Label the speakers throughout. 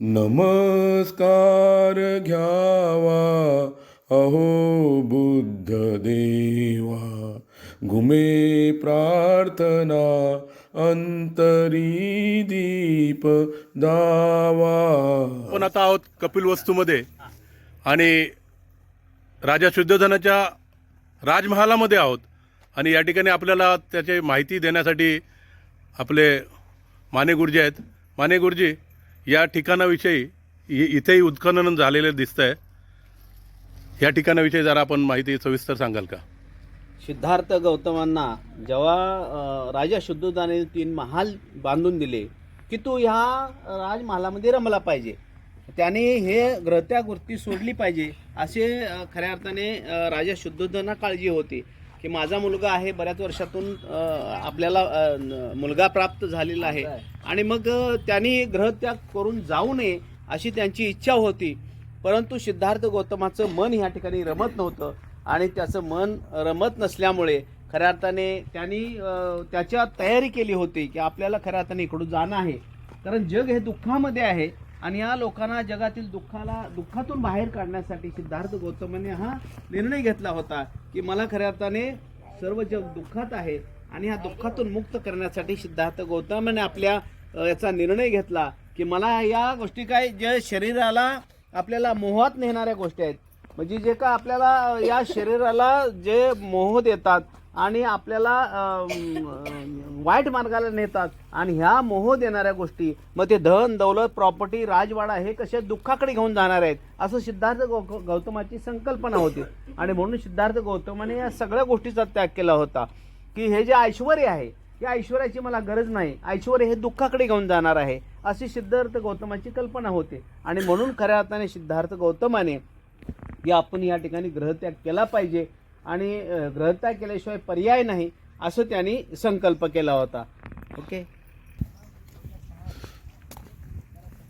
Speaker 1: नमस्कार घ्यावा अहो बुद्ध देवा. घुमे प्रार्थना अंतरी दीप दावा.
Speaker 2: आपण आता आहोत कपिल वस्तूमध्ये आणि राजा शुद्धोधनाच्या राजमहालामध्ये आहोत. आणि या ठिकाणी आपल्याला त्याची माहिती देण्यासाठी आपले माने गुरुजी आहेत. माने गुरुजी या ठिकाणाविषयी इथेही उत्खनन झालेलं दिसतं आहे या ठिकाणाविषयी जरा आपण माहिती सविस्तर सांगाल का?
Speaker 3: सिद्धार्थ गौतमांना जेव्हा राजा शुद्धोदाने तीन महाल बांधून दिले की तू ह्या राजमहालामध्ये रमला पाहिजे. त्याने हे ग्रहत्या वृत्ती सोडली पाहिजे असे खऱ्या अर्थाने राजा शुद्धोधना काळजी होती. की माझा मुलगा आहे बऱ्याच वर्षातून आपल्याला मुलगा प्राप्त झालेला आहे. आणि मग त्यांनी ग्रहत्याग करून जाऊ नये अशी त्यांची इच्छा होती. परंतु सिद्धार्थ गौतमाचं मन ह्या ठिकाणी रमत नव्हतं आणि त्याचं मन रमत नसल्यामुळे खऱ्या अर्थाने त्यांनी त्याच्या तयारी केली होती की आपल्याला खऱ्या अर्थाने इकडून जाणं आहे. कारण जग हे दुःखामध्ये आहे. आणि या लोकांना जगातील दुःखाला दुःखातून बाहेर काढण्यासाठी सिद्धार्थ गौतमने हा निर्णय घेतला होता की मला खऱ्या अर्थाने सर्व जग दुःखात आहे आणि ह्या दुःखातून मुक्त करण्यासाठी सिद्धार्थ गौतमने आपल्या याचा निर्णय घेतला की मला या गोष्टी काय जे शरीराला आपल्याला मोहात नेणाऱ्या गोष्टी आहेत. म्हणजे जे का आपल्याला या शरीराला जे मोह देतात आणि आपल्याला वाईट मार्गाला नेतात. आणि ह्या मोह देणाऱ्या गोष्टी मग ते धन दौलत प्रॉपर्टी राजवाडा हे कसे दुःखाकडे घेऊन जाणार आहेत असं सिद्धार्थ गौ गौतमाची संकल्पना होती. आणि म्हणून सिद्धार्थ गौतमाने या सगळ्या गोष्टीचा त्याग केला होता की हे जे ऐश्वर आहे या ऐश्वर्याची मला गरज नाही. ऐश्वर हे दुःखाकडे घेऊन जाणार आहे अशी सिद्धार्थ गौतमाची कल्पना होते. आणि म्हणून खऱ्या अर्थाने सिद्धार्थ गौतमाने की आपण या ठिकाणी ग्रहत्याग केला पाहिजे आणि ग्रहता ग्रहत्याग केल्याशिवाय पर्याय नाही असं त्यांनी संकल्प केला होता. ओके?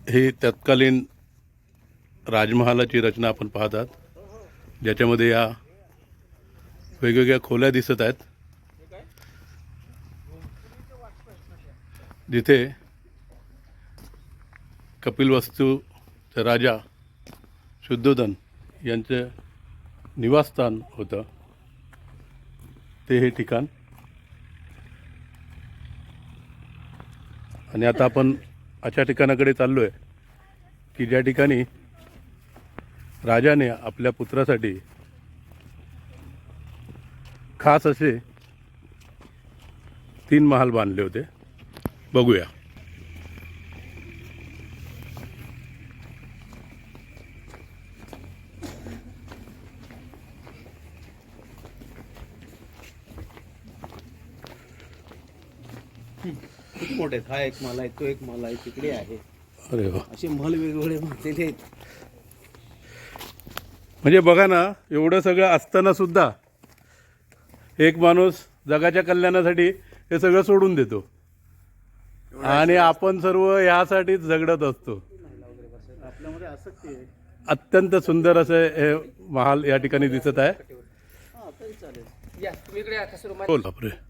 Speaker 2: ही तत्कालीन राजमहालाची रचना आपण पाहतात. ज्याच्यामध्ये या वेगवेगळ्या खोल्या दिसत आहेत. जिथे कपिल वस्तूचे राजा शुद्धोधन यांचं निवासस्थान होतं. ते हे ठिकाण. आणि आता आपण अशा ठिकाणाकडे चाललो आहे की ज्या ठिकाणी राजाने आपल्या पुत्रासाठी खास असे तीन महाल बांधले होते. बघूया.
Speaker 3: मोठे आहेत. हा एक मला आहे तो एक मला आहे तिकडे आहे.
Speaker 2: अरे वा.
Speaker 3: असे महल वेगवेगळे बांधलेले आहेत.
Speaker 2: म्हणजे बघा ना एवढं सगळं असताना सुद्धा एक माणूस जगाच्या कल्याणासाठी हे सगळं सोडून देतो. आणि आपण सर्व यासाठीच झगडत असतो.
Speaker 3: आपल्यामध्ये आसक्ती आहे.
Speaker 2: अत्यंत सुंदर असं हे महाल या ठिकाणी दिसत आहे.
Speaker 3: हा
Speaker 2: बोल बापरे.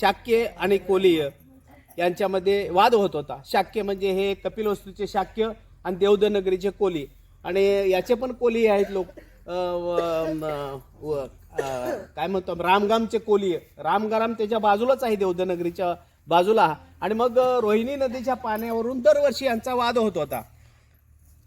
Speaker 3: शाक्य आणि कोलीय यांच्यामध्ये वाद होत होता. शाक्य म्हणजे हे कपिलवस्तूचे शाक्य आणि देवदनगरीचे कोली आणि याचे पण कोली आहेत लोक. काय म्हणतो रामगामचे कोली रामगाराम त्याच्या बाजूलाच आहे देवदनगरीच्या बाजूला. आणि मग रोहिणी नदीच्या पाण्यावरून दरवर्षी यांचा वाद होत होता.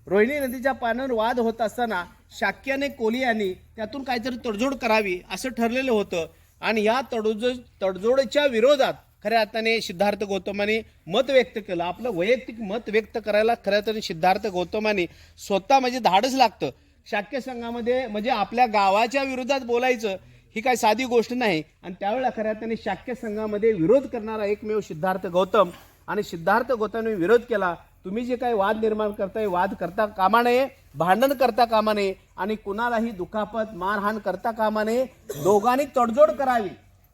Speaker 3: रोहिणी नदीच्या पाण्यावर वाद होत असताना शाक्याने कोलियानी त्यातून काहीतरी तडजोड करावी असं ठरलेलं होतं. आणि या तडजोड तडजोडच्या विरोधात खऱ्या अर्थाने सिद्धार्थ गौतमाने मत व्यक्त केलं. आपलं वैयक्तिक मत व्यक्त करायला खऱ्या अर्थाने सिद्धार्थ गौतमाने स्वतः म्हणजे धाडच लागतं. शाक्य संघामध्ये म्हणजे आपल्या गावाच्या विरोधात बोलायचं ही काही साधी गोष्ट नाही. आणि त्यावेळेला खऱ्या अर्थाने शाक्य संघामध्ये विरोध करणारा एकमेव सिद्धार्थ गौतम आणि सिद्धार्थ गौतमने विरोध केला तुम्ही जे काही वाद निर्माण करताय वाद करता कामा नये भांडण करता कामा नये आणि कुणालाही दुखापत मारहाण करता कामा नये दोघांनी तडजोड करावी.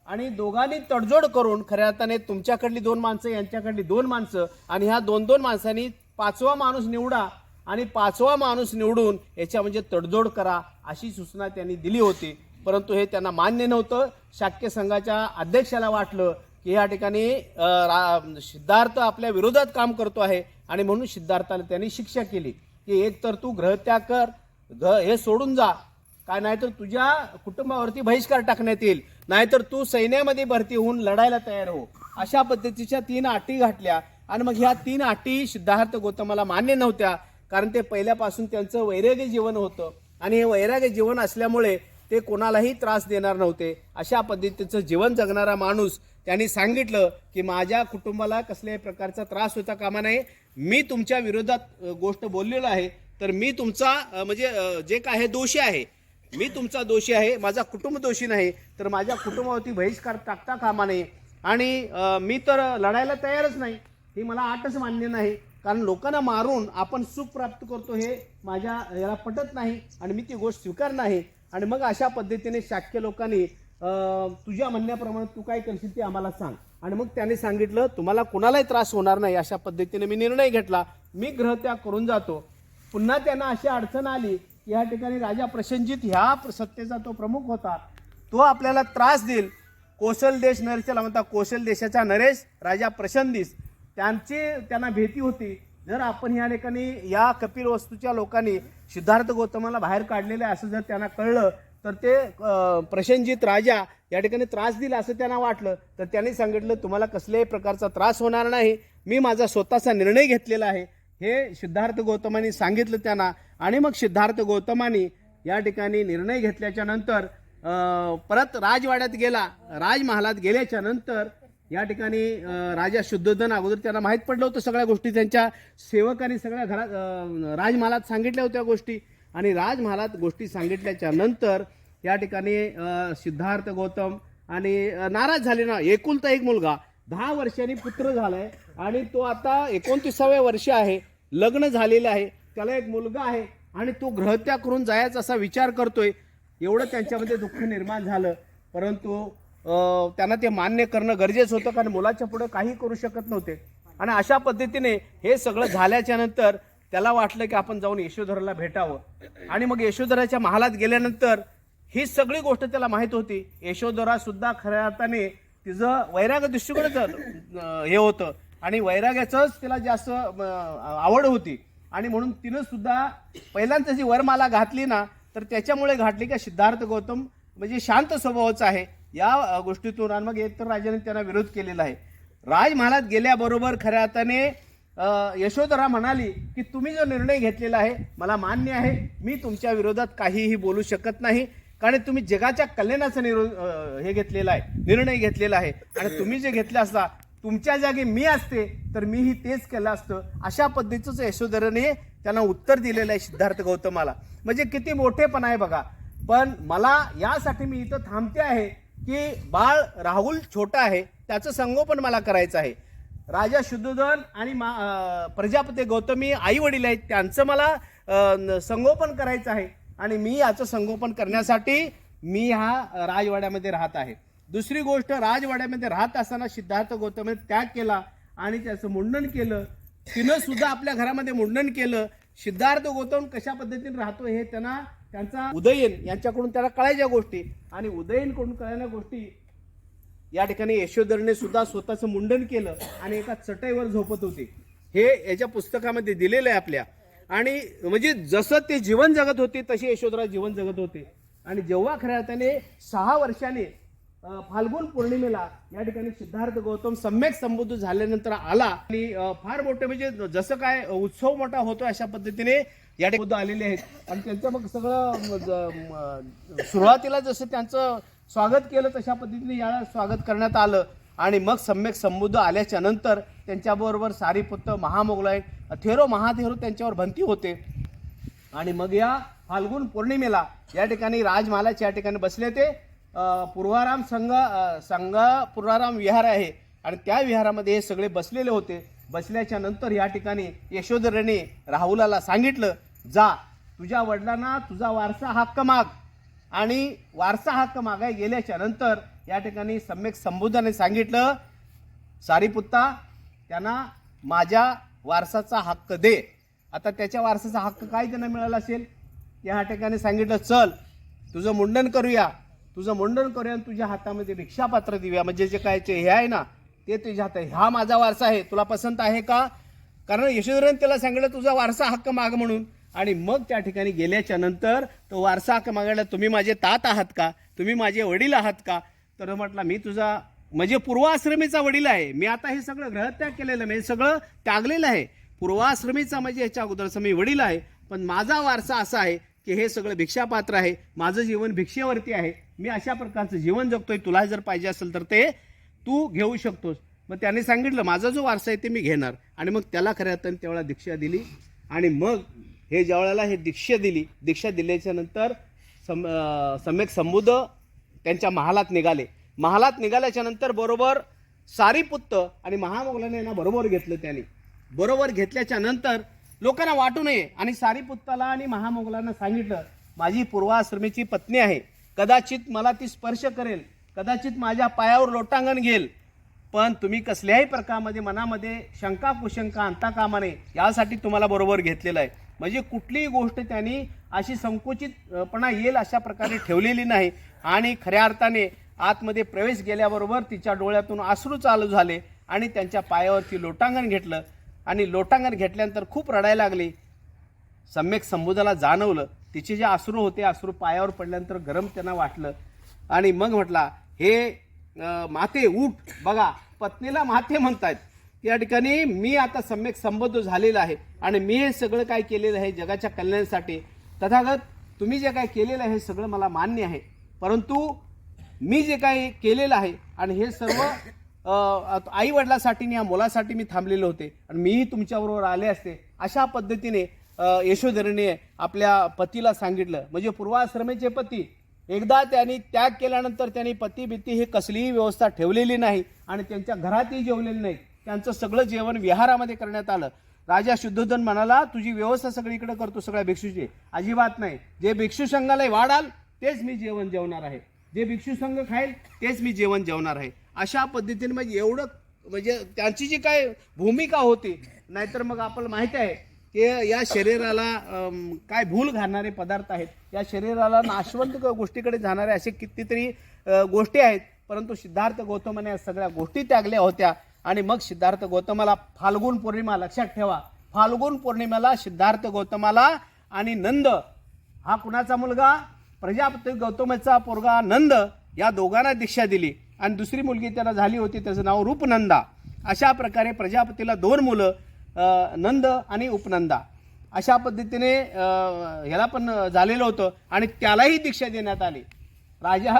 Speaker 3: आणि दोघांनी तडजोड करून खऱ्या अर्थाने तुमच्याकडली दोन माणसं यांच्याकडली दोन माणसं आणि ह्या दोन दोन माणसांनी पाचवा माणूस निवडा आणि पाचवा माणूस निवडून याच्या म्हणजे तडजोड करा अशी सूचना त्यांनी दिली होती. परंतु हे त्यांना मान्य नव्हतं. शाक्य संघाच्या अध्यक्षाला वाटलं की या ठिकाणी सिद्धार्थ आपल्या विरोधात काम करतो आहे. आणि म्हणून सिद्धार्थाला त्यांनी शिक्षा केली की एक तर तू ग्रहत्याग कर घ हे सोडून जा. काय नाहीतर तुझ्या कुटुंबावरती बहिष्कार टाकण्यात येईल. नाहीतर तू सैन्यामध्ये भरती होऊन लढायला तयार हो. अशा पद्धतीच्या तीन अटी घातल्या आणि मग ह्या तीन अटी सिद्धार्थ गौतमाला मान्य नव्हत्या कारण ते पहिल्यापासून त्यांचं वैराग्य जीवन होतं. आणि हे वैराग्य जीवन असल्यामुळे ते कोणालाही त्रास देणार नव्हते. अशा पद्धतीचं जीवन जगणारा माणूस त्यांनी सांगितलं की माझ्या कुटुंबाला कसल्याही प्रकारचा त्रास होता कामा नये. मी तुमच्या विरोधात गोष्ट बोललेलो आहे. तर मी तुमचा म्हणजे जे काय आहे दोषी आहे. मी तुमचा दोषी आहे माझा कुटुंब दोषी नाही. तर माझ्या कुटुंबावरती बहिष्कार टाकता कामा नये. आणि मी तर लढायला तयारच नाही. ही मला आटच मान्य नाही. कारण लोकांना मारून आपण सुख प्राप्त करतो हे माझ्या याला पटत नाही. आणि मी ती गोष्ट स्वीकार नाही. आणि मग अशा पद्धतीने शाक्य लोकांनी तुझ्या म्हणण्याप्रमाणे तू काय करशील ते आम्हाला सांग. आणि मग त्याने सांगितलं तुम्हाला कुणालाही त्रास होणार नाही. अशा पद्धतीने मी निर्णय घेतला. मी ग्रहत्याग करून जातो. पुन्हा त्यांना अशी अडचण आली की या ठिकाणी राजा प्रसंजित ह्या सत्तेचा तो प्रमुख होता. तो आपल्याला त्रास देईल. कोसल देश नरेशला म्हणता कोसल देशाचा नरेश राजा प्रसंदिस त्यांची त्यांना भीती होती. जर आपण या ठिकाणी या कपिल वस्तूच्या लोकांनी सिद्धार्थ गौतमाला बाहेर काढलेले असं जर त्यांना कळलं तर ते अं, राजा या ठिकाणी त्रास दिला असं त्यांना वाटलं. तर त्यांनी सांगितलं तुम्हाला कसल्याही प्रकारचा त्रास होणार नाही. मी माझा स्वतःचा निर्णय घेतलेला आहे. हे सिद्धार्थ गौतमानी सांगितलं त्यांना. आणि मग सिद्धार्थ गौतमानी या ठिकाणी निर्णय घेतल्याच्या नंतर परत राजवाड्यात गेला. राजमहालात गेल्याच्यानंतर या ठिकाणी राजा शुद्धोधन अगोदर त्यांना माहीत पडलं होतं सगळ्या गोष्टी. त्यांच्या सेवकांनी सगळ्या घरात राजमहालात सांगितल्या होत्या गोष्टी. आणि राजमहालात गोष्टी सांगितल्याच्या नंतर या ठिकाणी सिद्धार्थ गौतम आणि नाराज झाले ना. एकुलता एक मुलगा. दहा वर्षांनी पुत्र झालाय आणि तो आता एकोणतीसाव्या वर्ष आहे. लग्न झालेलं आहे. त्याला एक मुलगा आहे आणि तो ग्रहत्या करून जायचा असा विचार करतोय. एवढं त्यांच्यामध्ये दुःख निर्माण झालं. परंतु त्यांना ते मान्य करणं गरजेचं होतं कारण मुलाच्या पुढे काही करू शकत नव्हते. आणि अशा पद्धतीने हे सगळं झाल्याच्यानंतर त्याला वाटलं की आपण जाऊन यशोधराला भेटावं. आणि मग यशोधराच्या महालात गेल्यानंतर ही सगळी गोष्ट त्याला माहीत होती. यशोधरा सुद्धा खऱ्या अर्थाने तिचं वैराग दृष्टिकोनच हे होतं. आणि वैराग्याचंच तिला जास्त आवड होती. आणि म्हणून तिनं सुद्धा पहिल्यांदा जी वरमाला घातली ना तर त्याच्यामुळे घातली का सिद्धार्थ गौतम म्हणजे शांत स्वभावाचं आहे. या गोष्टीतून आणि मग एकतर राजाने त्यांना विरोध केलेला आहे. राजमहालात गेल्याबरोबर खऱ्या अर्थाने यशोधरा म्हणाली की तुम्ही जो निर्णय घेतलेला आहे मला मान्य आहे. मी तुमच्या विरोधात काहीही बोलू शकत नाही. कारण तुम्ही जगाच्या कल्याणाचा निरो हे घेतलेला आहे निर्णय घेतलेला आहे. आणि तुम्ही जे घेतले असता तुमच्या जागी मी असते तर मीही तेच केलं असतं. अशा पद्धतीचं यशोधराने त्यांना उत्तर दिलेलं आहे सिद्धार्थ गौतमाला. म्हणजे किती मोठेपण आहे बघा. पण मला यासाठी मी इथं थांबते आहे की बाळ राहुल छोटा आहे त्याचं संगोपन मला करायचं आहे. राजा शुद्धोधन आणि मा प्रजापती गौतमी आई वडील आहेत. त्यांचं मला संगोपन करायचं आहे. आणि मी याचं संगोपन करण्यासाठी मी हा राजवाड्यामध्ये राहत आहे. दुसरी गोष्ट राजवाड्यामध्ये राहत असताना सिद्धार्थ गौतमने त्याग केला आणि त्याचं मुंडन केलं. तिनं सुद्धा आपल्या घरामध्ये मुंडन केलं. सिद्धार्थ गौतम कशा पद्धतीने राहतो हे त्यांना त्यांचा उदयन यांच्याकडून त्याला कळायच्या गोष्टी. आणि उदयनकडून कळायच्या गोष्टी या ठिकाणी यशोधरने सुद्धा स्वतःचं मुंडन केलं आणि एका चटईवर झोपत होते. हे याच्या पुस्तकामध्ये दिलेलं आहे आपल्या. आणि म्हणजे जसं ते जीवन जगत होते तसे यशोधरा जीवन जगत होते. आणि जेव्हा खऱ्या अर्थाने सहा वर्षाने फाल्गुन पौर्णिमेला या ठिकाणी सिद्धार्थ गौतम सम्यक संबुद्ध झाल्यानंतर आला. आणि फार मोठे म्हणजे जसं काय उत्सव मोठा होतो अशा पद्धतीने या ठिकाणी आलेले आहेत. आणि त्यांचं मग सगळं सुरुवातीला जसं त्यांचं स्वागत केलं तशा पद्धतीने याला स्वागत करण्यात आलं. आणि मग सम्यक संबुद्ध आल्याच्यानंतर त्यांच्याबरोबर सारीपुत्र महामोगलाय थेरो महाथेरो त्यांच्यावर भंती होते. आणि मग या फाल्गुन पौर्णिमेला या ठिकाणी राजमहालाच्या या ठिकाणी बसले ते. पूर्वाराम संघ संघ पूर्वाराम विहार आहे. आणि त्या विहारामध्ये हे सगळे बसलेले होते. बसल्याच्या नंतर या ठिकाणी यशोधरेने राहुलाला सांगितलं जा तुझ्या वडिलांना तुझा वारसा हक्क माग आणि वारसा हक्क मागाय गेल्याच्यानंतर या ठिकाणी सम्यक संबोधाने सांगितलं सारीपुत्ता त्यांना माझ्या वारसाचा हक्क दे. आता त्याच्या वारसाचा हक्क काय त्यांना मिळाला असेल? या ठिकाणी सांगितलं चल तुझं मुंडन करूया. तुझं मुंडन करूया आणि तुझ्या हातामध्ये भिक्षापात्र देऊया. म्हणजे जे काय ते हे आहे ना ते तुझ्या हात हा माझा वारसा आहे. तुला पसंत आहे का? कारण यशोधरन त्याला सांगितलं तुझा वारसा हक्क माग म्हणून. आणि मग त्या ठिकाणी गेल्याच्यानंतर तो वारसा हक्क मागायला तुम्ही माझे तात आहात का? तुम्ही माझे वडील आहात का? तर म्हटला मी तुझा म्हणजे पूर्वाश्रमीचा वडील आहे. मी आता हे सगळं ग्रहत्याग केलेलं मी हे सगळं त्यागलेलं आहे. पूर्वाश्रमीचा म्हणजे याच्या अगोदरचा मी वडील आहे. पण माझा वारसा असा आहे की हे सगळं भिक्षापात्र आहे. माझं जीवन भिक्षेवरती आहे. मी अशा प्रकारचं जीवन जगतोय. तुला जर पाहिजे असेल तर ते तू घेऊ शकतोस. मग त्याने सांगितलं माझा जो वारसा आहे ते मी घेणार. आणि मग त्याला खऱ्या अर्थाने तेवढा दीक्षा दिली. आणि मग हे ज्यावेळेला हे दीक्षा दिली दीक्षा दिल्याच्या नंतर सम सम्यक संबुद्ध त्यांच्या महालात निघाले. महालात निघाल्याच्या नंतर बरोबर सारीपुत्त आणि महामोगलाने यांना बरोबर घेतलं त्याने. बरोबर घेतल्याच्या नंतर लोकांना वाटू नये आणि सारीपुत्ताला आणि महामोगलांना सांगितलं माझी पूर्वाश्रमीची पत्नी आहे. कदाचित मला ती स्पर्श करेल. कदाचित माझ्या पायावर लोटांगण घेईल. पण तुम्ही कसल्याही प्रकारामध्ये मनामध्ये शंका कुशंका आणता कामा नये यासाठी तुम्हाला बरोबर घेतलेलं आहे. म्हणजे कुठलीही गोष्ट त्यांनी अशी संकुचितपणा येईल अशा प्रकारे ठेवलेली नाही. आणि खऱ्या अर्थाने आतमध्ये प्रवेश गेल्याबरोबर तिच्या डोळ्यातून अश्रू चालू झाले आणि त्यांच्या पायावरती लोटांगण घेतलं. आणि लोटांगण घेतल्यानंतर खूप रडायला लागली. सम्यक संबोधाला जाणवलं. तिचे जे अश्रू होते अश्रू पायावर पडल्यानंतर गरम त्यांना वाटलं. आणि मग म्हटला हे माते उठ. बघा पत्नीला माते म्हणतायत. या ठिकाणी मी आता सम्यक संबद्ध झालेला आहे. आणि मी हे सगळं काय केलेलं आहे जगाच्या कल्याणासाठी? तथागत तुम्ही जे काय केलेलं आहे हे सगळं मला मान्य आहे. परंतु मी जे काही केलेलं आहे आणि हे सर्व आई वडिलासाठी या मुलासाठी मी थांबलेले होते. आणि मीही तुमच्याबरोबर आले असते. अशा पद्धतीने यशोधरीने आपल्या पतीला सांगितलं. म्हणजे पूर्वाश्रमेचे पती. एकदा त्यांनी त्याग केल्यानंतर त्यांनी पती बिती ही कसलीही व्यवस्था ठेवलेली नाही आणि त्यांच्या घरातही जेवलेली नाही त्यांचं सगळं जेवण विहारामध्ये करण्यात आलं. राजा शुद्धोधन म्हणाला तुझी व्यवस्था सगळीकडे करतो सगळ्या भिक्षूची. अजिबात नाही. जे भिक्षू संघाला वाढाल तेच मी जेवण जेवणार आहे. जे भिक्षू संघ खाईल तेच मी जेवण जेवणार आहे. अशा पद्धतीने म्हणजे एवढं म्हणजे त्यांची जी काय भूमिका होती नाहीतर मग आपल्याला माहिती आहे की या शरीराला काय भूल घालणारे पदार्थ आहेत. या शरीराला नाशवंत गोष्टीकडे जाणारे असे कितीतरी गोष्टी आहेत. परंतु सिद्धार्थ गौतमने या सगळ्या गोष्टी त्यागल्या होत्या. आणि मग सिद्धार्थ गौतमाला फाल्गुन पौर्णिमा लक्षात ठेवा. फाल्गुन पौर्णिमेला सिद्धार्थ गौतमाला आणि नंद हा कुणाचा मुलगा? प्रजापती गौतमाचा पोरगा नंद या दोघांना दीक्षा दिली. आणि दुसरी मुलगी त्याला झाली होती त्याचं नाव रूपनंदा. अशा प्रकारे प्रजापतीला दोन मुलं नंद आणि उपनंदा. अशा पद्धतीने ह्याला पण झालेलं होतं आणि त्यालाही दीक्षा देण्यात आली. राजा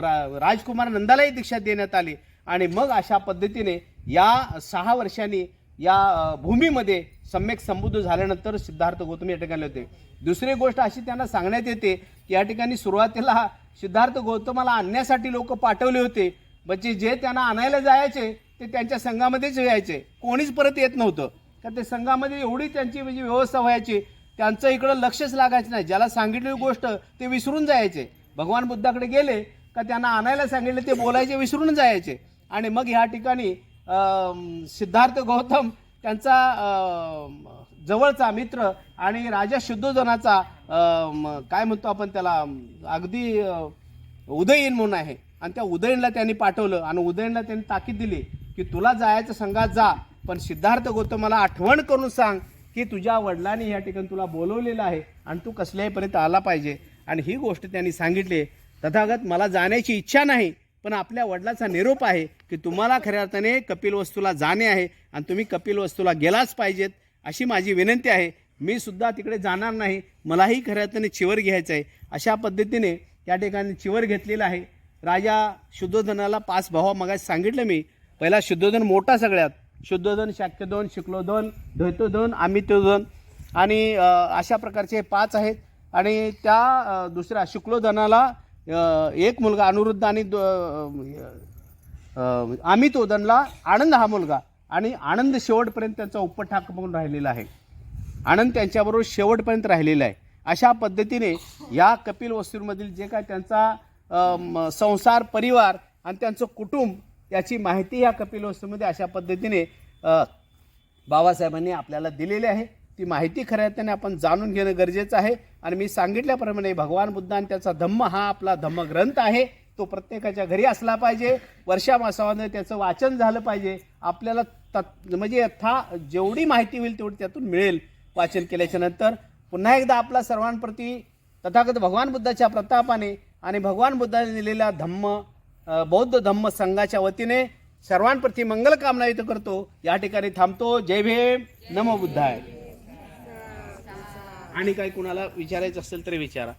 Speaker 3: रा- राजकुमार नंदालाही दीक्षा देण्यात आली. आणि मग अशा पद्धतीने या सहा वर्षांनी या भूमीमध्ये सम्यक संबुद्ध झाल्यानंतर सिद्धार्थ गौतम या ठिकाणी होते. दुसरी गोष्ट अशी त्यांना सांगण्यात येते की या ठिकाणी सुरुवातीला सिद्धार्थ गौतमाला आणण्यासाठी लोक पाठवले होते म्हणजे जे त्यांना आणायला जायचे ते त्यांच्या संघामध्येच यायचे. कोणीच परत येत नव्हतं. का ते संघामध्ये एवढी त्यांची म्हणजे व्यवस्था व्हायची त्यांचं इकडं लक्षच लागायचं नाही. ज्याला सांगितलेली गोष्ट ते विसरून जायचे. भगवान बुद्धाकडे गेले का त्यांना आणायला सांगितले ते बोलायचे विसरून जायचे. आणि मग ह्या ठिकाणी सिद्धार्थ गौतम त्यांचा जवळचा मित्र आणि राजा शुद्धोधनाचा काय म्हणतो आपण त्याला अगदी उदयीन म्हणून आहे. आणि त्या उदयनला त्यांनी पाठवलं आणि उदयनला त्यांनी ताकीद दिली की तुला जायचं संघात जा पण सिद्धार्थ गौतमाला आठवण करून सांग की तुझ्या वडिलांनी या ठिकाणी तुला बोलवलेलं आहे आणि तू कसल्याहीपर्यंत आला पाहिजे. आणि ही गोष्ट त्यांनी सांगितली तथागत मला जाण्याची इच्छा नाही पण आपल्या वडिलाचा निरोप आहे. की तुम्हाला खऱ्या अर्थाने कपिल वस्तूला जाणे आहे आणि तुम्ही कपिल वस्तूला गेलाच पाहिजेत अशी माझी विनंती आहे. मी सुद्धा तिकडे जाणार नाही. मलाही खऱ्या अर्थाने चिवर घ्यायचं आहे. अशा पद्धतीने या ठिकाणी चिवर घेतलेला आहे. राजा शुद्धोधनाला पाच भावा मगाशी सांगितलं मी. पहिला शुद्धोधन मोठा सगळ्यात. शुद्धोधन शाक्यदोन शुक्लोधन द्वैतोधन अमितोधन आणि अशा प्रकारचे पाच आहेत. आणि त्या दुसऱ्या शुक्लोधनाला एक मुलगा अनुरुद्ध आणि अमित ओदनला आनंद हा मुलगा आणि आनंद शेवटपर्यंत त्यांचा उपठाक म्हणून राहिलेला आहे. आनंद त्यांच्याबरोबर शेवटपर्यंत राहिलेला आहे. अशा पद्धतीने या कपिल वस्तूंमधील जे काय त्यांचा संसार परिवार आणि त्यांचं कुटुंब याची माहिती या कपिल वस्तूमध्ये अशा पद्धतीने बाबासाहेबांनी आपल्याला दिलेली आहे. ती माहिती खऱ्या अर्थाने आपण जाणून घेणं गरजेचं आहे. आणि मी सांगितल्याप्रमाणे भगवान बुद्ध आणि त्याचा धम्म हा आपला धम्मग्रंथ आहे. तो प्रत्येकाच्या घरी असला पाहिजे. वर्षा मासामध्ये त्याचं वाचन झालं पाहिजे. आपल्याला तत् म्हणजे यथा जेवढी माहिती होईल तेवढी त्यातून मिळेल वाचन केल्याच्यानंतर. पुन्हा एकदा आपला सर्वांप्रती तथागत भगवान बुद्धाच्या प्रतापाने आणि भगवान बुद्धाने दिलेल्या धम्म बौद्ध धम्म संघाच्या वतीने सर्वांप्रती मंगल कामना व्यक्त करतो. या ठिकाणी थांबतो. जय भीम. नमो बुद्धाय. आणि काही कुणाला विचारायचं असेल तरी विचारा.